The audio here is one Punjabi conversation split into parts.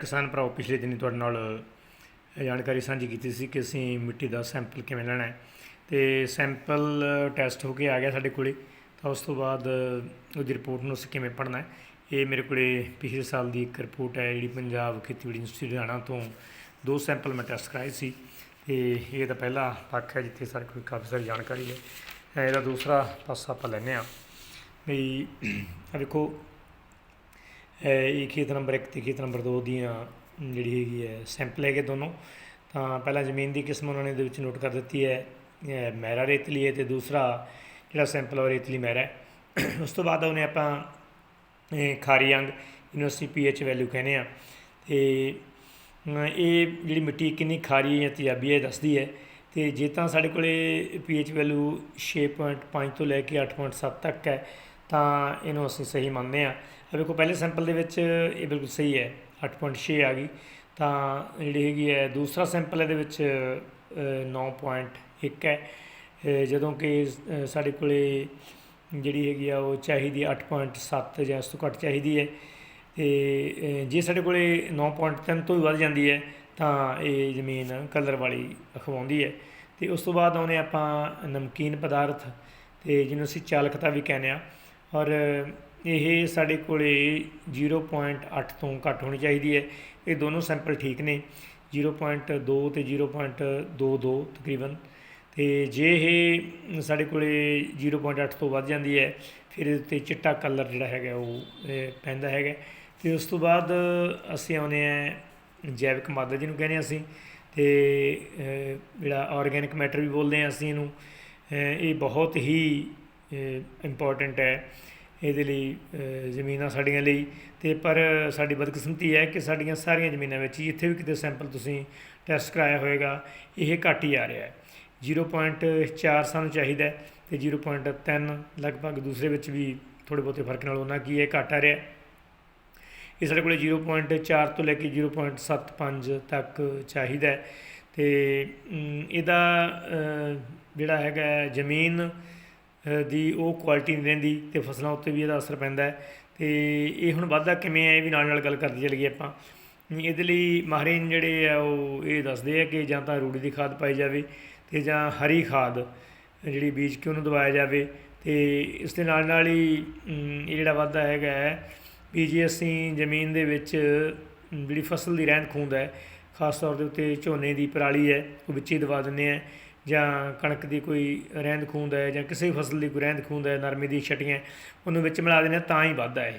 ਕਿਸਾਨ ਭਰਾਓ, ਪਿਛਲੇ ਦਿਨੀ ਤੁਹਾਡੇ ਨਾਲ ਜਾਣਕਾਰੀ ਸਾਂਝੀ ਕੀਤੀ ਸੀ ਕਿ ਅਸੀਂ ਮਿੱਟੀ ਦਾ ਸੈਂਪਲ ਕਿਵੇਂ ਲੈਣਾ ਹੈ। ਤੇ ਸੈਂਪਲ ਟੈਸਟ ਹੋ ਕੇ ਆ ਗਿਆ ਸਾਡੇ ਕੋਲੇ, ਤਾਂ ਉਸ ਤੋਂ ਬਾਅਦ ਉਹਦੀ ਰਿਪੋਰਟ ਨੂੰ ਅਸੀਂ ਕਿਵੇਂ ਪੜ੍ਹਨਾ ਹੈ। ਇਹ ਮੇਰੇ ਕੋਲੇ ਪਿਛਲੇ ਸਾਲ ਦੀ ਇੱਕ ਰਿਪੋਰਟ ਹੈ ਜਿਹੜੀ ਪੰਜਾਬ ਖੇਤੀਬਾੜੀ ਯੂਨੀਵਰਸਿਟੀ ਲੁਧਿਆਣਾ ਤੋਂ ਦੋ ਸੈਂਪਲ ਮੈਂ ਟੈਸਟ ਕਰਾਏ ਸੀ। ਤੇ ਇਹ ਤਾਂ ਪਹਿਲਾ ਪੱਖ ਹੈ ਜਿੱਥੇ ਸਾਡੇ ਕੋਲ ਕਾਫੀ ਸਾਰੀ ਜਾਣਕਾਰੀ ਹੈ। ਇਹਦਾ ਦੂਸਰਾ ਪਾਸਾ ਆਪਾਂ ਲੈਂਦੇ ਹਾਂ। ਵੀ ਆ ਵੇਖੋ ਇਹ ਖੇਤ ਨੰਬਰ 1 ਤੇ ਖੇਤ ਨੰਬਰ 2 ਦੀਆਂ ਜਿਹੜੀ ਹੈਗੀ ਹੈ ਸੈਂਪਲ ਹੈਗੇ ਦੋਨੋਂ। ਤਾਂ ਪਹਿਲਾਂ ਜ਼ਮੀਨ ਦੀ ਕਿਸਮ ਉਹਨਾਂ ਨੇ ਇਹਦੇ ਵਿੱਚ ਨੋਟ ਕਰ ਦਿੱਤੀ ਹੈ। ਅ, ਮਹਿਰਾ ਰੇਤਲੀ ਹੈ ਤੇ ਦੂਸਰਾ ਜਿਹੜਾ ਸੈਂਪਲ ਉਹ ਰੇਤਲੀ ਮੈਰਾ ਉਸ ਤੋਂ ਬਾਅਦ ਉਹਨੇ ਆਪਾਂ ਇਹ ਖਾਰੀ ਅੰਗ ਇਹਨੂੰ ਅਸੀਂ ਪੀਐਚ ਵੈਲਿਊ ਕਹਿੰਦੇ ਆ ਤੇ ਇਹ ਜਿਹੜੀ ਮਿੱਟੀ ਕਿੰਨੀ ਖਾਰੀ ਜਾਂ ਤੇਜ਼ਾਬੀ ਹੈ ਇਹ ਦੱਸਦੀ ਹੈ। ਤੇ ਜੇ ਤਾਂ ਸਾਡੇ ਕੋਲੇ ਪੀਐਚ ਵੈਲਿਊ 6.5 ਤੋਂ ਲੈ ਕੇ 8.7 ਤੱਕ ਹੈ ਤਾਂ ਇਹਨੂੰ ਅਸੀਂ ਸਹੀ ਮੰਨਦੇ ਆ ਆ ਵੇਖੋ ਪਹਿਲੇ ਸੈਂਪਲ ਦੇ ਵਿੱਚ ਇਹ ਬਿਲਕੁਲ ਸਹੀ ਹੈ 8.6 ਆ ਗਈ। ਤਾਂ ਜਿਹੜੀ ਹੈਗੀ ਹੈ ਦੂਸਰਾ ਸੈਂਪਲ ਇਹਦੇ ਵਿੱਚ ਅ, 9.1 ਹੈ। ਜਦੋਂ ਕਿ ਸਾਡੇ ਕੋਲੇ ਜਿਹੜੀ ਹੈਗੀ ਆ ਉਹ ਚਾਹੀਦੀ 8.7 ਜਾਂ ਇਸ ਤੋਂ ਘੱਟ ਚਾਹੀਦੀ ਹੈ। ਤੇ ਜੇ ਸਾਡੇ ਕੋਲੇ 9.3 ਤੋਂ ਵੀ ਵੱਧ ਜਾਂਦੀ ਹੈ ਤਾਂ ਇਹ ਜ਼ਮੀਨ ਕਲਰ ਵਾਲੀ ਅਖਵਾਉਂਦੀ ਹੈ। ਤੇ ਉਸ ਤੋਂ ਬਾਅਦ ਆਉਨੇ ਆਪਾਂ ਨਮਕੀਨ ਪਦਾਰਥ ਤੇ ਜਿਹਨੂੰ ਅਸੀਂ ਚਾਲਕਤਾ ਵੀ ਕਹਿੰਦੇ ਆ ਔਰ ਇਹ ਸਾਡੇ ਕੋਲੇ 0.8 ਤੋਂ ਘੱਟ ਹੋਣੀ ਚਾਹੀਦੀ ਹੈ। ਇਹ ਦੋਨੋਂ ਸੈਂਪਲ ਠੀਕ ਨੇ। 0.2 ਤੇ 0.22 ਤਕਰੀਬਨ। ਤੇ ਜੇ ਇਹ ਸਾਡੇ ਕੋਲੇ 0.8 ਤੋਂ ਵੱਧ ਜਾਂਦੀ ਹੈ, ਫਿਰ ਇਹਦੇ ਉੱਤੇ ਚਿੱਟਾ ਕਲਰ ਜਿਹੜਾ ਹੈਗਾ ਉਹ ਪੈਂਦਾ ਹੈਗਾ। ਤੇ ਉਸ ਤੋਂ ਬਾਅਦ ਅਸੀਂ ਆਉਨੇ ਆ ਜੈਵਿਕ ਮਾਦਾ ਜਿਹਨੂੰ ਕਹਿੰਦੇ ਹਾਂ ਅਸੀਂ। ਤੇ ਜਿਹੜਾ ਆਰਗੈਨਿਕ ਮੈਟਰ ਵੀ ਬੋਲਦੇ ਹਾਂ ਅਸੀਂ ਇਹਨੂੰ। ਇਹ ਬਹੁਤ ਹੀ ਇੰਪੋਰਟੈਂਟ ਹੈ। ਇਹਦੇ ਲਈ ਜ਼ਮੀਨਾਂ ਸਾਡੀਆਂ ਲਈ। ਅਤੇ ਪਰ ਸਾਡੀ ਬਦਕਿਸਮਤੀ ਹੈ ਕਿ ਸਾਡੀਆਂ ਸਾਰੀਆਂ ਜ਼ਮੀਨਾਂ ਵਿੱਚ ਜਿੱਥੇ ਵੀ ਕਿਤੇ ਸੈਂਪਲ ਤੁਸੀਂ ਟੈਸਟ ਕਰਾਇਆ ਹੋਏਗਾ, ਇਹ ਘੱਟ ਹੀ ਆ ਰਿਹਾ ਹੈ। 0.4 ਸਾਨੂੰ ਚਾਹੀਦਾ ਹੈ ਤੇ 0.3 ਲਗਭਗ ਦੂਸਰੇ ਵਿੱਚ ਵੀ ਥੋੜੇ ਬਹੁਤੇ ਫ਼ਰਕ ਨਾਲ ਉਹਨਾਂ ਕੀ ਹੈ ਘੱਟ ਆ ਰਿਹਾ ਇਹ ਸਾਡੇ ਕੋਲੇ 0.4 ਤੋਂ ਲੈ ਕੇ 0.75 ਤੱਕ ਚਾਹੀਦਾ ਹੈ। ਤੇ ਇਹਦਾ ਜਿਹੜਾ ਹੈਗਾ ਜ਼ਮੀਨ ਦੀ ਉਹ ਕੁਆਲਿਟੀ ਨਹੀਂ ਰਹਿੰਦੀ ਅਤੇ ਫਸਲਾਂ ਉੱਤੇ ਵੀ ਇਹਦਾ ਅਸਰ ਪੈਂਦਾ ਹੈ। ਤੇ ਇਹ ਹੁਣ ਵਾਧਾ ਕਿਵੇਂ ਹੈ, ਇਹ ਵੀ ਨਾਲ ਨਾਲ ਗੱਲ ਕਰਦੇ ਚੱਲੀਏ ਆਪਾਂ। ਇਹਦੇ ਲਈ ਮਾਹਰੀਨ ਜਿਹੜੇ ਆ, ਉਹ ਇਹ ਦੱਸਦੇ ਆ ਕਿ ਜਾਂ ਤਾਂ ਰੂੜੀ ਦੀ ਖਾਦ ਪਾਈ ਜਾਵੇ ਤੇ ਜਾਂ ਹਰੀ ਖਾਦ ਜਿਹੜੀ ਬੀਜ ਕੇ ਉਹਨੂੰ ਦਵਾਇਆ ਜਾਵੇ ਤੇ ਇਸ ਦੇ ਨਾਲ ਨਾਲ ਹੀ ਇਹ ਜਿਹੜਾ ਵਾਧਾ ਹੈਗਾ ਹੈ, ਵੀ ਜੇ ਅਸੀਂ ਜ਼ਮੀਨ ਦੇ ਵਿੱਚ ਜਿਹੜੀ ਫਸਲ ਦੀ ਰਹਿੰਦ ਖੂੰਦ ਹੈ, ਖਾਸ ਤੌਰ ਦੇ ਉੱਤੇ ਝੋਨੇ ਦੀ ਪਰਾਲੀ ਹੈ, ਉਹ ਵਿੱਚ ਹੀ ਦਵਾ ਦਿੰਦੇ ਆ ਜਾਂ ਕਣਕ ਦੀ ਕੋਈ ਰਹਿੰਦ ਖੂੰਹਦ ਹੈ ਜਾਂ ਕਿਸੇ ਫਸਲ ਦੀ ਕੋਈ ਰਹਿੰਦ ਖੂੰਹਦ ਹੈ, ਨਰਮੇ ਦੀ ਛਟੀਆਂ, ਉਹਨੂੰ ਵਿੱਚ ਮਿਲਾ ਦਿੰਦੇ ਆ ਤਾਂ ਹੀ ਵੱਧਦਾ ਇਹ।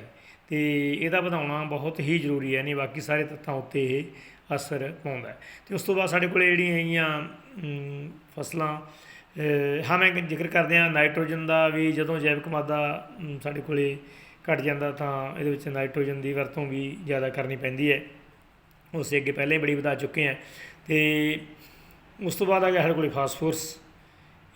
ਤੇ ਇਹਦਾ ਵਧਾਉਣਾ ਬਹੁਤ ਹੀ ਜ਼ਰੂਰੀ ਹੈ, ਨਹੀਂ ਬਾਕੀ ਸਾਰੇ ਤੱਤਾਂ ਉੱਤੇ ਇਹ ਅਸਰ ਪਾਉਂਦਾ ਹੈ। ਤੇ ਉਸ ਤੋਂ ਬਾਅਦ ਸਾਡੇ ਕੋਲੇ ਜਿਹੜੀਆਂ ਹੈਗੀਆਂ ਫਸਲਾਂ ਹਾਂ, ਮੈਂ ਜ਼ਿਕਰ ਕਰਦੇ ਹਾਂ ਨਾਈਟ੍ਰੋਜਨ ਦਾ ਵੀ ਜਦੋਂ ਜੈਵਿਕ ਮਾਦਾ ਸਾਡੇ ਕੋਲੇ ਘਟ ਜਾਂਦਾ ਤਾਂ ਇਹਦੇ ਵਿੱਚ ਨਾਈਟ੍ਰੋਜਨ ਦੀ ਵਰਤੋਂ ਵੀ ਜ਼ਿਆਦਾ ਕਰਨੀ ਪੈਂਦੀ ਹੈ। ਉਸ ਅੱਗੇ ਪਹਿਲਾਂ ਹੀ ਬੜੀ ਵਧਾ ਚੁੱਕੇ ਹਾਂ। ਤੇ ਉਸ ਤੋਂ ਬਾਅਦ ਆ ਗਿਆ ਸਾਡੇ ਕੋਲੇ ਫਾਸਫੋਰਸ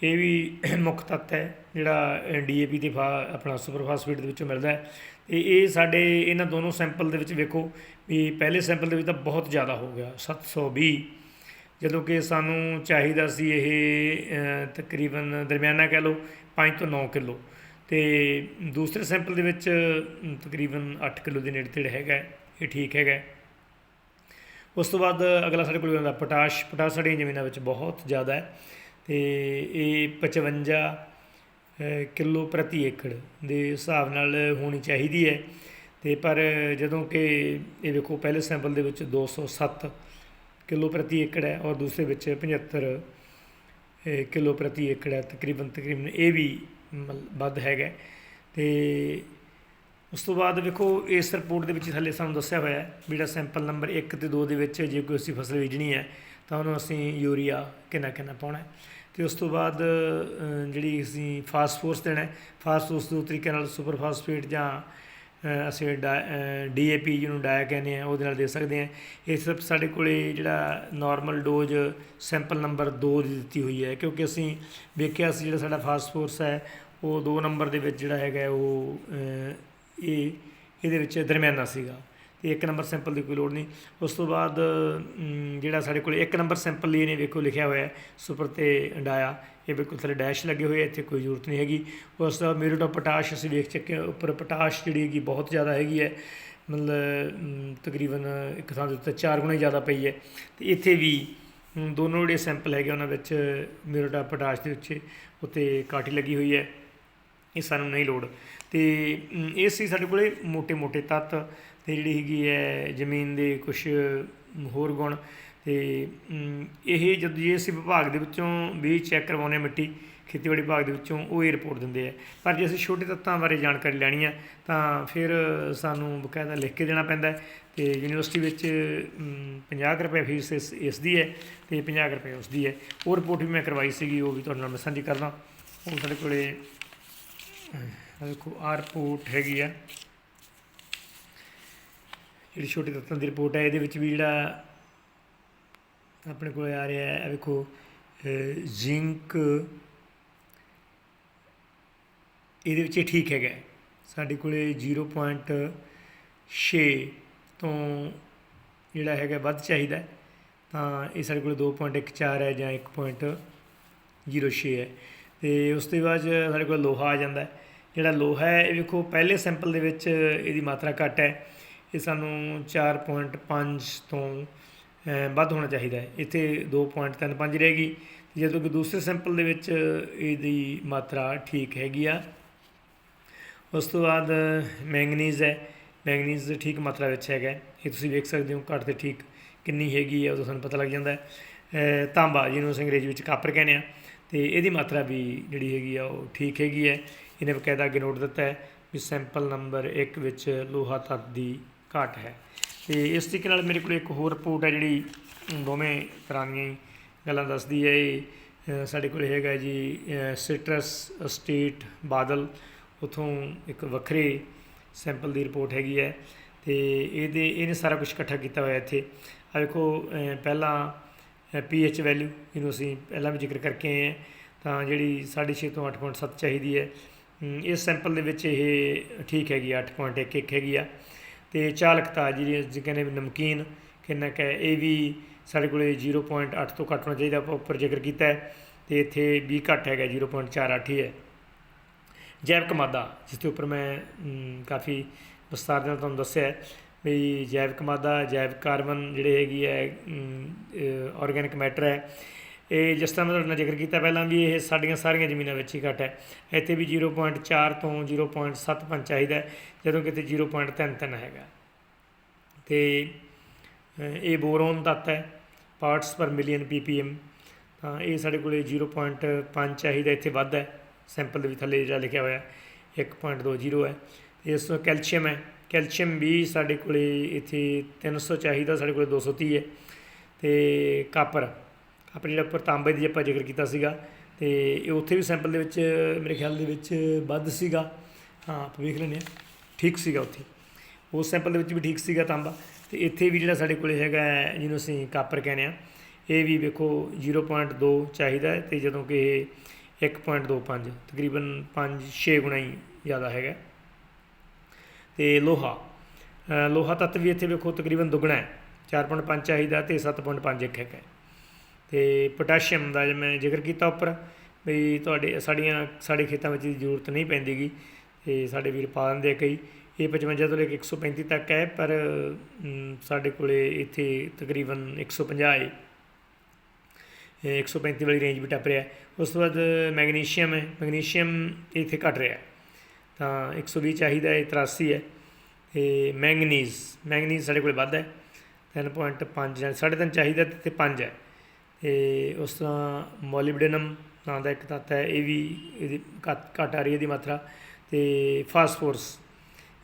ਇਹ ਵੀ ਮੁੱਖ ਤੱਤ ਹੈ, ਜਿਹੜਾ ਡੀਏਪੀ ਤੇ ਫਾ- ਆਪਣਾ ਸੁਪਰ ਫਾਸਫੇਟ ਦੇ ਵਿੱਚੋਂ ਮਿਲਦਾ ਹੈ। ਤੇ ਇਹ ਸਾਡੇ, ਇਹਨਾਂ ਦੋਨੋਂ ਸੈਂਪਲ ਦੇ ਵਿੱਚ ਵੇਖੋ ਵੀ ਪਹਿਲੇ ਸੈਂਪਲ ਦੇ ਵਿੱਚ ਤਾਂ ਬਹੁਤ ਜ਼ਿਆਦਾ ਹੋ ਗਿਆ 720 ਜਦੋਂ ਕਿ ਸਾਨੂੰ ਚਾਹੀਦਾ ਸੀ ਇਹ ਤਕਰੀਬਨ ਦਰਮਿਆਨਾ ਕਹਿ ਲਓ 5 ਤੋਂ 9 ਕਿਲੋ। ਤੇ ਦੂਸਰੇ ਸੈਂਪਲ ਦੇ ਵਿੱਚ ਤਕਰੀਬਨ 8 ਕਿਲੋ ਦੇ ਨੇੜੇ ਤੇੜੇ ਹੈਗਾ ਇਹ ਠੀਕ ਹੈਗਾ ਉਸ ਤੋਂ ਬਾਅਦ ਅਗਲਾ ਸਾਡੇ ਕੋਲ ਆਉਂਦਾ ਪੋਟਾਸ਼ ਪੋਟਾਸ਼ ਸਾਡੀਆਂ ਜ਼ਮੀਨਾਂ ਵਿੱਚ ਬਹੁਤ ਜ਼ਿਆਦਾ ਹੈ ਤੇ ਇਹ 55 ਅ, ਕਿਲੋ ਪ੍ਰਤੀ ਏਕੜ ਦੇ ਹਿਸਾਬ ਨਾਲ ਹੋਣੀ ਚਾਹੀਦੀ ਹੈ। ਤੇ ਪਰ ਜਦੋਂ ਕਿ ਇਹ ਵੇਖੋ ਪਹਿਲੇ ਸੈਂਪਲ ਦੇ ਵਿੱਚ 207 ਕਿਲੋ ਪ੍ਰਤੀ ਏਕੜ ਹੈ ਔਰ ਦੂਸਰੇ ਵਿੱਚ 75 ਅ, ਕਿਲੋ ਪ੍ਰਤੀ ਏਕੜ ਹੈ ਤਕਰੀਬਨ ਤਕਰੀਬਨ ਇਹ ਵੀ ਮਲ- ਵੱਧ ਹੈਗਾ ਤੇ ਉਸ ਤੋਂ ਬਾਅਦ ਵੇਖੋ ਇਸ ਰਿਪੋਰਟ ਦੇ ਵਿੱਚ ਥੱਲੇ ਸਾਨੂੰ ਦੱਸਿਆ ਹੋਇਆ ਹੈ ਵੀ ਜਿਹੜਾ ਸੈਂਪਲ ਨੰਬਰ 1 ਤੇ 2 ਦੇ ਵਿੱਚ ਜੇ ਕੋਈ ਅਸੀਂ ਫਸਲ ਬੀਜਣੀ ਹੈ ਤਾਂ ਉਹਨੂੰ ਅਸੀਂ ਯੂਰੀਆ ਕਿੰਨਾ ਕਿੰਨਾ ਪਾਉਣਾ ਹੈ। ਤੇ ਉਸ ਤੋਂ ਬਾਅਦ ਜਿਹੜੀ ਅਸੀਂ ਫਾਸਫੋਰਸ ਦੇਣਾ ਹੈ ਫਾਸਫੋਰਸ ਦੋ ਤਰੀਕੇ ਨਾਲ ਸੁਪਰ ਫਾਸਫੇਟ ਜਾਂ ਅ, ਅਸੀਂ ਡੀਏਪੀ ਜਿਹਨੂੰ ਡਾਇਆ ਕਹਿੰਦੇ ਆ ਉਹਦੇ ਨਾਲ ਦੇ ਸਕਦੇ ਹਾਂ। ਇਹ ਸਿਰਫ ਸਾਡੇ ਕੋਲੇ ਜਿਹੜਾ ਨਾਰਮਲ ਡੋਜ਼ ਸੈਂਪਲ ਨੰਬਰ 2 ਦੀ ਦਿੱਤੀ ਹੋਈ ਹੈ ਕਿਉਂਕਿ ਅਸੀਂ ਵੇਖਿਆ ਸੀ ਜਿਹੜਾ ਸਾਡਾ ਫਾਸਫੋਰਸ ਹੈ ਉਹ 2 ਨੰਬਰ ਦੇ ਵਿੱਚ ਜਿਹੜਾ ਹੈਗਾ ਉਹ ਇਹ ਇਹਦੇ ਵਿੱਚ ਦਰਮਿਆਨਾ ਸੀਗਾ। ਤੇ ਇੱਕ ਨੰਬਰ ਸੈਂਪਲ ਦੀ ਕੋਈ ਲੋੜ ਨਹੀਂ। ਉਸ ਤੋਂ ਬਾਅਦ ਜਿਹੜਾ ਸਾਡੇ ਕੋਲ ਇੱਕ ਨੰਬਰ ਸੈਂਪਲ ਲਈ ਇਹਨੇ ਵੇਖੋ ਲਿਖਿਆ ਹੋਇਆ ਸੁਪਰ ਤੇ ਡਾਇਆ ਇਹ ਬਿਲਕੁਲ ਥੱਲੇ ਡੈਸ਼ ਲੱਗੇ ਹੋਏ ਇੱਥੇ ਕੋਈ ਜ਼ਰੂਰਤ ਨਹੀਂ ਹੈਗੀ। ਉਸ ਦਾ ਮੇਰੋਟ ਆਫ ਪੋਟਾਸ਼ ਅਸੀਂ ਵੇਖ ਚੱਕੇ ਹਾਂ, ਉੱਪਰ ਪੋਟਾਸ਼ ਜਿਹੜੀ ਹੈਗੀ ਬਹੁਤ ਜ਼ਿਆਦਾ ਹੈਗੀ ਹੈ। ਮਤਲਬ ਤਕਰੀਬਨ ਇੱਕ ਥਾਂ ਦੇ ਉੱਤੇ ਚਾਰ ਗੁਣਾ ਹੀ ਜ਼ਿਆਦਾ ਪਈ ਹੈ। ਤੇ ਇੱਥੇ ਵੀ ਦੋਨੋਂ ਜਿਹੜੇ ਸੈਂਪਲ ਹੈਗੇ ਉਹਨਾਂ ਵਿੱਚ ਮੇਰੋਟਾ ਪੋਟਾਸ਼ ਦੇ ਉੱਤੇ ਉੱਤੇ ਕਾਟੀ ਲੱਗੀ ਹੋਈ ਹੈ। ਇਹ ਸਾਨੂੰ ਨਹੀਂ ਲੋੜ। ਤੇ ਇਹ ਸੀ ਸਾਡੇ ਕੋਲੇ ਮੋਟੇ ਮੋਟੇ ਤੱਤ ਤੇ ਜਿਹੜੀ ਹੈਗੀ ਹੈ ਜ਼ਮੀਨ ਦੇ ਕੁਝ ਹੋਰ ਗੁਣ। ਤੇ ਇਹ ਜਦੋਂ ਜੀਐਸਸੀ ਵਿਭਾਗ ਦੇ ਵਿੱਚੋਂ ਵੀ ਚੈੱਕ ਕਰਵਾਉਨੇ ਮਿੱਟੀ, ਖੇਤੀਬਾੜੀ ਵਿਭਾਗ ਦੇ ਵਿੱਚੋਂ, ਉਹ ਇਹ ਰਿਪੋਰਟ ਦਿੰਦੇ ਆ। ਪਰ ਜੇ ਅਸੀਂ ਛੋਟੇ ਤੱਤਾਂ ਬਾਰੇ ਜਾਣਕਾਰੀ ਲੈਣੀ ਆ, ਤਾਂ ਫਿਰ ਸਾਨੂੰ ਬਕਾਇਦਾ ਲਿਖ ਕੇ ਦੇਣਾ ਪੈਂਦਾ ਤੇ ਯੂਨੀਵਰਸਿਟੀ ਵਿੱਚ 50 ਰੁਪਏ ਫੀਸ ਇਸ ਦੀ ਹੈ ਤੇ 50 ਰੁਪਏ ਉਸ ਦੀ ਹੈ। ਉਹ ਰਿਪੋਰਟ ਵੀ ਮੈਂ ਕਰਵਾਈ ਸੀਗੀ, ਉਹ ਵੀ ਤੁਹਾਡੇ ਨਾਲ ਮੈਂ ਸਾਂਝੀ ਕਰਦਾ। ਹੁਣ ਸਾਡੇ ਕੋਲੇ ਦੇਖੋ ਆਹ ਰਿਪੋਰਟ ਹੈਗੀ ਆ। ਜਿਹੜੀ ਛੋਟੇ ਤੱਤਾਂ ਦੀ ਰਿਪੋਰਟ ਹੈ ਇਹਦੇ ਵਿੱਚ ਵੀ ਜਿਹੜਾ ਆਪਣੇ ਕੋਲ ਆ ਰਿਹਾ ਹੈ ਵੇਖੋ ਜ਼ਿੰਕ ਇਹਦੇ ਵਿੱਚ ਇਹ ਠੀਕ ਹੈਗਾ ਹੈ। ਸਾਡੇ ਕੋਲੇ 0.6 ਤੋਂ ਜਿਹੜਾ ਹੈਗਾ ਵੱਧ ਚਾਹੀਦਾ ਤਾਂ ਇਹ ਸਾਡੇ ਕੋਲੇ 2.14 ਹੈ ਜਾਂ 1.06 ਹੈ। ਅਤੇ ਉਸ ਤੋਂ ਬਾਅਦ 'ਚ ਸਾਡੇ ਕੋਲ ਲੋਹਾ ਆ ਜਾਂਦਾ ਜਿਹੜਾ ਲੋਹਾ ਹੈ, ਇਹ ਵੇਖੋ ਪਹਿਲੇ ਸੈਂਪਲ ਦੇ ਵਿੱਚ ਇਹਦੀ ਮਾਤਰਾ ਘੱਟ ਹੈ। ਇਹ ਸਾਨੂੰ 4.5 ਤੋਂ ਵੱਧ ਹੋਣਾ ਚਾਹੀਦਾ ਹੈ। ਇੱਥੇ 2.35 ਰਹੇਗੀ। ਜਦੋਂ ਕਿ ਦੂਸਰੇ ਸੈਂਪਲ ਦੇ ਵਿੱਚ ਇਹਦੀ ਮਾਤਰਾ ਠੀਕ ਹੈਗੀ ਆ। ਉਸ ਤੋਂ ਬਾਅਦ ਮੈਂਗਨੀਜ਼ ਹੈ। ਮੈਂਗਨੀਜ਼ ਠੀਕ ਮਾਤਰਾ ਵਿੱਚ ਹੈਗਾ ਇਹ ਤੁਸੀਂ ਵੇਖ ਸਕਦੇ ਹੋ ਘੱਟ ਤੇ ਠੀਕ ਕਿੰਨੀ ਹੈਗੀ ਹੈ, ਉਦੋਂ ਸਾਨੂੰ ਪਤਾ ਲੱਗ ਜਾਂਦਾ ਹੈ। ਤਾਂਬਾ, ਜਿਹਨੂੰ ਅਸੀਂ ਅੰਗਰੇਜ਼ੀ ਵਿੱਚ ਕਾਪਰ ਕਹਿੰਦੇ ਆ ਅਤੇ ਇਹਦੀ ਮਾਤਰਾ ਵੀ ਜਿਹੜੀ ਹੈਗੀ ਆ ਉਹ ਠੀਕ ਹੈਗੀ ਹੈ। ਇਹਨੇ ਬਕਾਇਦਾ ਅੱਗੇ ਨੋਟ ਦਿੱਤਾ ਹੈ ਵੀ ਸੈਂਪਲ ਨੰਬਰ 1 ਵਿੱਚ ਲੋਹਾ ਤੱਤ ਦੀ ਘਾਟ ਹੈ। ਤੇ ਇਸ ਤਰੀਕੇ ਨਾਲ ਮੇਰੇ ਕੋਲ ਇੱਕ ਹੋਰ ਰਿਪੋਰਟ ਹੈ ਜਿਹੜੀ ਦੋਵੇਂ ਤਰ੍ਹਾਂ ਦੀਆਂ ਗੱਲਾਂ ਦੱਸਦੀ ਹੈ। ਇਹ ਸਾਡੇ ਕੋਲ ਹੈਗਾ ਜੀ ਸਿਟਰਸ ਸਟੇਟ ਬਾਦਲ। ਉਥੋਂ ਇੱਕ ਵੱਖਰੇ ਸੈਂਪਲ ਦੀ ਰਿਪੋਰਟ ਹੈਗੀ ਹੈ। ਤੇ ਇਹਦੇ ਇਹਨੇ ਸਾਰਾ ਕੁਝ ਇਕੱਠਾ ਕੀਤਾ ਹੋਇਆ ਇੱਥੇ। ਆ ਵੇਖੋ ਅ, ਪੀ ਪੀਐਚ ਵੈਲਿਊ ਜਿਹਨੂੰ ਅਸੀਂ ਪਹਿਲਾਂ ਵੀ ਜ਼ਿਕਰ ਕਰਕੇ ਆਏ ਹਾਂ ਤਾਂ ਜਿਹੜੀ 6.5 ਤੋਂ 8.7 ਚਾਹੀਦੀ ਹੈ। ਇਸ ਸੈਂਪਲ ਦੇ ਵਿੱਚ ਇਹ ਠੀਕ ਹੈਗੀ ਆ, 8.11 ਹੈਗੀ ਆ। ਤੇ ਚਾਲਕਤਾ ਜਿਹੜੀ ਜਿ ਕਹਿੰਦੇ ਨਮਕੀਨ ਕਿੰਨਾ ਕੁ ਹੈ ਇਹ ਵੀ ਸਾਡੇ ਕੋਲੇ 0.8 ਤੋਂ ਘੱਟ ਹੋਣਾ ਚਾਹੀਦਾ ਆਪਾਂ ਉੱਪਰ ਜ਼ਿਕਰ ਕੀਤਾ ਹੈ। ਤੇ ਇੱਥੇ ਵੀ ਘੱਟ ਹੈਗਾ 0.48 ਹੀ ਹੈ। ਜੈਵਿਕ ਮਾਦਾ ਜਿਸ ਦੇ ਉੱਪਰ ਮੈਂ ਕਾਫੀ ਵਿਸਤਾਰ ਦੇ ਨਾਲ ਤੁਹਾਨੂੰ ਦੱਸਿਆ ਵੀ ਜੈਵਿਕ ਮਾਦਾ, ਜੈਵਿਕ ਕਾਰਬਨ ਜਿਹੜੇ ਹੈਗੀ ਹੈ ਆਰਗੈਨਿਕ ਮੈਟਰ ਹੈ। ਇਹ ਜਿਸ ਤਰ੍ਹਾਂ ਮੈਂ ਤੁਹਾਡੇ ਨਾਲ ਜ਼ਿਕਰ ਕੀਤਾ ਪਹਿਲਾਂ ਵੀ ਇਹ ਸਾਡੀਆਂ ਸਾਰੀਆਂ ਜ਼ਮੀਨਾਂ ਵਿੱਚ ਹੀ ਘੱਟ ਹੈ। ਇੱਥੇ ਵੀ 0.4 ਤੋਂ 0.75 ਚਾਹੀਦਾ ਜਦੋਂ ਕਿਤੇ 0.33 ਹੈਗਾ। ਤੇ ਇਹ ਬੋਰੋਨ ਤੱਤ ਹੈ ਪਾਰਟਸ ਪਰ ਮਿਲੀਅਨ ppm ਤਾਂ ਇਹ ਸਾਡੇ ਕੋਲੇ 0.5 ਚਾਹੀਦਾ, ਇੱਥੇ ਵੱਧ ਹੈ। ਸੈਂਪਲ ਦੇ ਵੀ ਥੱਲੇ ਜਿਹੜਾ ਲਿਖਿਆ ਹੋਇਆ ਹੈ 1.20 ਹੈ। ਤੇ ਇਸ ਤੋਂ ਕੈਲਸ਼ੀਅਮ ਹੈ ਕੈਲਸ਼ੀਅਮ ਵੀ ਸਾਡੇ ਕੋਲੇ ਇੱਥੇ 300 ਚਾਹੀਦਾ ਸਾਡੇ ਕੋਲੇ 230 ਹੈ ਤੇ ਕਾਪਰ ਕਾਪਰ ਜਿਹੜਾ ਉੱਪਰ ਤਾਂਬੇ ਦੀ ਆਪਾਂ ਜ਼ਿਕਰ ਕੀਤਾ ਸੀਗਾ ਤੇ ਇਹ ਉੱਥੇ ਵੀ ਸੈਂਪਲ ਦੇ ਵਿੱਚ ਮੇਰੇ ਖਿਆਲ ਦੇ ਵਿੱਚ ਵੱਧ ਸੀਗਾ। ਹਾਂ, ਆਪਾਂ ਵੇਖ ਲੈਂਦੇ ਹਾਂ। ਠੀਕ ਸੀਗਾ ਉੱਥੇ। ਉਸ ਸੈਂਪਲ ਦੇ ਵਿੱਚ ਵੀ ਠੀਕ ਸੀਗਾ ਤਾਂਬਾ। ਤੇ ਇੱਥੇ ਵੀ ਜਿਹੜਾ ਸਾਡੇ ਕੋਲੇ ਹੈਗਾ ਜਿਹਨੂੰ ਅਸੀਂ ਕਾਪਰ ਕਹਿੰਦੇ ਆ ਇਹ ਵੀ ਵੇਖੋ 0.2 ਚਾਹੀਦਾ ਹੈ ਤੇ ਜਦੋਂ ਕਿ ਇਹ 1.25 ਤਕਰੀਬਨ 5-6 ਗੁਣਾ ਹੀ ਜ਼ਿਆਦਾ ਹੈਗਾ। ਤੇ ਲੋਹਾ। ਲੋਹਾ ਤੱਤ ਵੀ ਇੱਥੇ ਵੇਖੋ ਤਕਰੀਬਨ ਦੁੱਗਣਾ ਹੈ। 4.5 ਚਾਹੀਦਾ ਤੇ 7.5 ਇੱਕ ਹੈ। ਤੇ ਪੋਟਾਸ਼ੀਅਮ ਦਾ ਜੇ ਮੈਂ ਜ਼ਿਕਰ ਕੀਤਾ ਉੱਪਰ ਵੀ ਤੁਹਾਡੇ ਸਾਡੀਆਂ, ਸਾਡੇ ਖੇਤਾਂ ਵਿੱਚ ਦੀ ਜ਼ਰੂਰਤ ਨਹੀਂ ਪੈਂਦੀਗੀ। ਤੇ ਸਾਡੇ ਵੀਰ ਪਾ ਦਿੰਦੇ ਕਈ। ਇਹ 55 ਤੋਂ ਲੈ ਕੇ 135 ਤੱਕ ਹੈ, ਪਰ ਸਾਡੇ ਕੋਲੇ ਇੱਥੇ ਤਕਰੀਬਨ 150 ਹੈ। ਇਹ 135 ਵਾਲੀ ਰੇਂਜ ਵੀ ਟੱਪ ਰਿਹਾ ਉਸ ਤੋਂ ਬਾਅਦ ਮੈਗਨੀਸ਼ੀਅਮ ਹੈ। ਮੈਗਨੀਸ਼ੀਅਮ ਇੱਥੇ ਘਟ ਰਿਹਾ ਹੈ। ਤਾਂ 120 ਚਾਹੀਦਾ ਹੈ 83 ਹੈ। ਤੇ ਮੈਂਗਨੀਜ਼ ਮੈਂਗਨੀਜ਼ ਸਾਡੇ ਕੋਲ ਵੱਧ ਹੈ। 3.5 ਜਾਂ 3.5 ਚਾਹੀਦਾ ਤੇ ਇੱਥੇ 5 ਹੈ। ਤੇ ਉਸ ਤਰ੍ਹਾਂ ਮੋਲਿਬਡੇਨਮ ਨਾਂ ਦਾ ਇੱਕ ਤੱਤ ਹੈ, ਇਹ ਵੀ ਇਹਦੀ ਘੱਟ ਘੱਟ ਆ ਰਹੀ ਹੈ ਇਹਦੀ ਮਾਤਰਾ। ਤੇ ਫਾਸਫੋਰਸ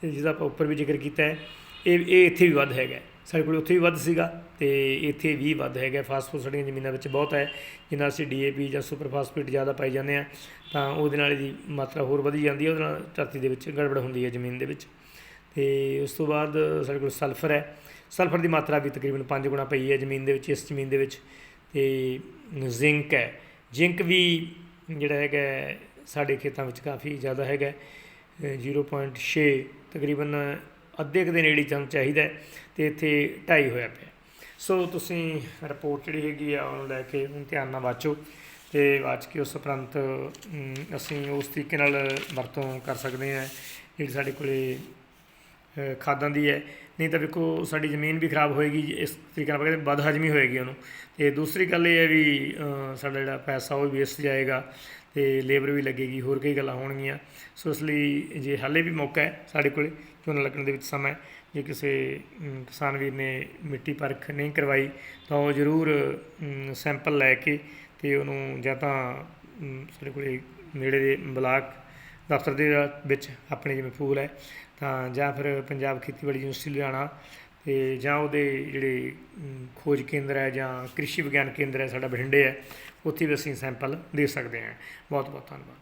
ਤੇ ਜਿਹਦਾ ਆਪਾਂ ਉੱਪਰ ਵੀ ਜ਼ਿਕਰ ਕੀਤਾ ਹੈ। ਇਹ ਇਹ ਇੱਥੇ ਵੀ ਵੱਧ ਹੈਗਾ ਸਾਡੇ ਕੋਲ ਉੱਥੇ ਵੀ ਵੱਧ ਸੀਗਾ ਤੇ ਇੱਥੇ ਵੀ ਵੱਧ ਹੈਗਾ ਫਾਸਫੋਰਸ ਸਾਡੀਆਂ ਜ਼ਮੀਨਾਂ ਵਿੱਚ ਬਹੁਤ ਹੈ ਜਿੰਨਾ ਅਸੀਂ ਡੀਏਪੀ ਜਾਂ ਸੁਪਰ ਫਾਸਫੇਟ ਜ਼ਿਆਦਾ ਪਾਈ ਜਾਂਦੇ ਆ ਤਾਂ ਉਹਦੇ ਨਾਲ ਇਹਦੀ ਮਾਤਰਾ ਹੋਰ ਵਧੀ ਜਾਂਦੀ ਹੈ, ਉਹਦੇ ਨਾਲ ਧਰਤੀ ਦੇ ਵਿੱਚ ਗੜਬੜ ਹੁੰਦੀ ਹੈ ਜ਼ਮੀਨ ਦੇ ਵਿੱਚ। ਤੇ ਉਸ ਤੋਂ ਬਾਅਦ ਸਾਡੇ ਕੋਲ ਸਲਫਰ ਹੈ। ਸਲਫਰ ਦੀ ਮਾਤਰਾ ਵੀ ਤਕਰੀਬਨ 5 ਗੁਣਾ ਪਈ ਹੈ ਜ਼ਮੀਨ ਦੇ ਵਿੱਚ ਇਸ ਜ਼ਮੀਨ ਦੇ ਵਿੱਚ। ਤੇ ਜ਼ਿੰਕ ਹੈ। ਜ਼ਿੰਕ ਵੀ ਜਿਹੜਾ ਹੈਗਾ ਸਾਡੇ ਖੇਤਾਂ ਵਿੱਚ ਕਾਫੀ ਜ਼ਿਆਦਾ ਹੈਗਾ ਹੈ। ਅ, 0.6 ਤਕਰੀਬਨ ਅੱਧੇ ਕੁ ਦੇ ਨੇੜੇ ਸਾਨੂੰ ਚਾਹੀਦਾ ਹੈ ਤੇ ਇੱਥੇ 2.5 ਹੋਇਆ ਪਿਆ। ਸੋ ਤੁਸੀਂ ਰਿਪੋਰਟ ਜਿਹੜੀ ਹੈਗੀ ਆ ਉਹਨੂੰ ਲੈ ਕੇ ਹੁਣ ਧਿਆਨ ਨਾਲ ਵਾਚੋ ਤੇ ਵਾਚ ਕੇ ਉਸ ਉਪਰੰਤ ਅਸੀਂ ਉਸ ਤਰੀਕੇ ਨਾਲ ਵਰਤੋਂ ਕਰ ਸਕਦੇ ਹਾਂ। ਜਿਹੜੀ ਸਾਡੇ ਕੋਲੇ ਖਾਦਾਂ ਦੀ ਹੈ, ਨਹੀਂ ਤਾਂ ਵੇਖੋ ਸਾਡੀ ਜ਼ਮੀਨ ਵੀ ਖਰਾਬ ਹੋਏਗੀ, ਇਸ ਤਰੀਕੇ ਨਾਲ ਕਹਿੰਦੇ ਬਦ ਹਜਮੀ ਹੋਏਗੀ ਉਹਨੂੰ। ਤੇ ਦੂਸਰੀ ਗੱਲ ਇਹ ਹੈ ਵੀ ਸਾਡਾ ਜਿਹੜਾ ਪੈਸਾ ਉਹ ਵੀ ਵੇਸਟ ਜਾਏਗਾ ਤੇ ਲੇਬਰ ਵੀ ਲੱਗੇਗੀ, ਹੋਰ ਕਈ ਗੱਲਾਂ ਹੋਣਗੀਆਂ। ਸੋ ਇਸ ਲਈ ਜੇ ਹਾਲੇ ਵੀ ਮੌਕਾ ਹੈ ਸਾਡੇ ਕੋਲੇ, ਝੋਨਾ ਲੱਗਣ ਦੇ ਵਿੱਚ ਸਮਾਂ ਜੇ ਕਿਸੇ ਕਿਸਾਨ ਵੀਰ ਨੇ ਮਿੱਟੀ ਪਰਖ ਨਹੀਂ ਕਰਵਾਈ, ਤਾਂ ਉਹ ਜ਼ਰੂਰ ਸੈਂਪਲ ਲੈ ਕੇ ਤੇ ਉਹਨੂੰ ਜਾਂ ਤਾਂ ਸਾਡੇ ਕੋਲੇ ਨੇੜੇ ਦੇ ਬਲਾਕ ਦਫ਼ਤਰ ਦੇ ਵਿੱਚ ਆਪਣੇ ਜਿਵੇਂ ਫੂਲ ਹੈ, ਤਾਂ ਜਾਂ ਫਿਰ ਪੰਜਾਬ ਖੇਤੀਬਾੜੀ ਯੂਨੀਵਰਸਿਟੀ ਲੁਧਿਆਣਾ ਤੇ ਜਾਂ ਉਹਦੇ ਜਿਹੜੇ ਖੋਜ ਕੇਂਦਰ ਹੈ ਜਾਂ ਕ੍ਰਿਸ਼ੀ ਵਿਗਿਆਨ ਕੇਂਦਰ ਹੈ, ਸਾਡਾ ਬਠਿੰਡੇ ਹੈ, ਉੱਥੇ ਵੀ ਅਸੀਂ ਸੈਂਪਲ ਦੇ ਸਕਦੇ ਹਾਂ। ਬਹੁਤ ਬਹੁਤ ਧੰਨਵਾਦ।